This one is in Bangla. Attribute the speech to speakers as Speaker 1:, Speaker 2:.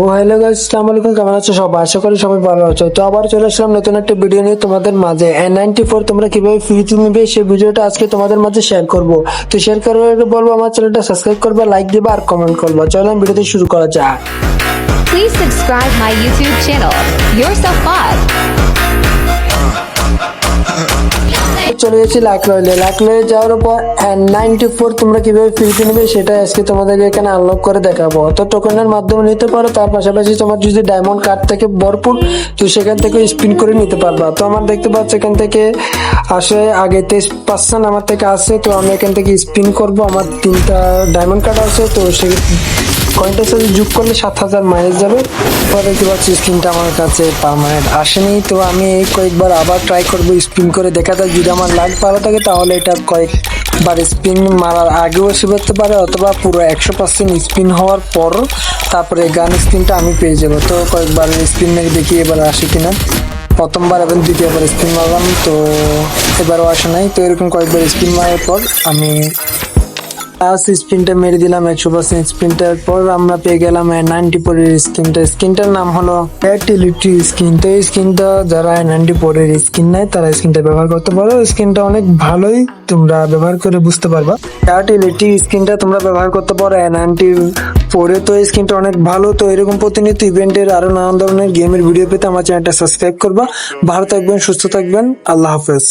Speaker 1: ও হ্যালো গাইস আসসালামু আলাইকুম, কেমন আছো সবাই আশা করি সবাই ভালো আছো। তো আবার চলে আসলাম নতুন একটা ভিডিও নিয়ে তোমাদের মাঝে। এন নাইনটি ফোর তোমরা কীভাবে ফ্রিতে নিবে? সেই ভিডিওটা আজকে তোমাদের মাঝে শেয়ার করব। তো শেয়ার করার বলব, আমার চ্যানেলটা সাবস্ক্রাইব করবে লাইক দিবা আর কমেন্ট করবা। চলো ভিডিওতে শুরু করা যাক।
Speaker 2: Please subscribe my YouTube channel. So fun.
Speaker 1: চলে গেছি লাকলয়ে। লাকলয়ে যাওয়ার পর নাইনটি ফোর তোমরা কীভাবে ফ্রিতে নেবে সেটা আজকে তোমাদের এখানে আনলক করে দেখাবো। তো টোকেনের মাধ্যমে নিতে পারো, তার পাশাপাশি তোমার যদি ডায়মন্ড কার্ড থেকে ভরপুর, তো সেখান থেকে স্পিন করে নিতে পারবা। তো আমার দেখতে পাচ্ছ এখান থেকে আসে, আগে তেইশ পার্সেন্ট আমার থেকে আসে, তো আমি এখান থেকে স্পিন করব। আমার তিনটা ডায়মন্ড কার্ড আছে, তো সে কয়েনটার সাথে যোগ করলে সাত হাজার মাইনাস যাবে, পরে দেখতে পাচ্ছি স্ক্রিনটা আমার কাছে পার্মানেন্ট আসেনি। তো আমি কয়েকবার আবার ট্রাই করব স্পিন করে দেখা যায় যদি আমার লাগ ভালো থাকে তাহলে এটা কয়েকবার স্পিন মারার আগেও এসে করতে পারে, অথবা পুরো একশো পার্সেন্ট স্পিন হওয়ার পর তারপরে গান স্পিনটা আমি পেয়ে যাব। তো কয়েকবার স্পিন মেরে দেখি এবার আসে কিনা। প্রথমবার এবং দ্বিতীয়বার স্পিন মারলাম, তো এবারও আসে নাই। তো এরকম কয়েকবার স্পিন মারার পর আমি লাস্ট স্পিনটা মেরে দিলাম একশো পার্সেন্ট স্পিনটার পর আমরা পেয়ে গেলাম নাইনটি ফোরের স্কিনটা স্কিনটার নাম হলো ফ্যাটিলিটি স্কিন তো এই স্কিনটা যারা নাইনটি ফোরের স্কিন নেয়, তারা স্কিনটা ব্যবহার করতে পারো। স্কিনটা অনেক ভালোই তোমরা ব্যবহার করে বুঝতে পারবা। ফ্যাটিলিটি স্কিনটা তোমরা ব্যবহার করতে পারো নাইনটি ফোরে। তো এই স্কিনটা অনেক ভালো। তো এরকম প্রতিনিয়ত ইভেন্টের আরও নানান ধরনের গেমের ভিডিও পেতে আমার চ্যানেলটা সাবস্ক্রাইব করবা। ভালো থাকবেন, সুস্থ থাকবেন। আল্লাহ হাফেজ।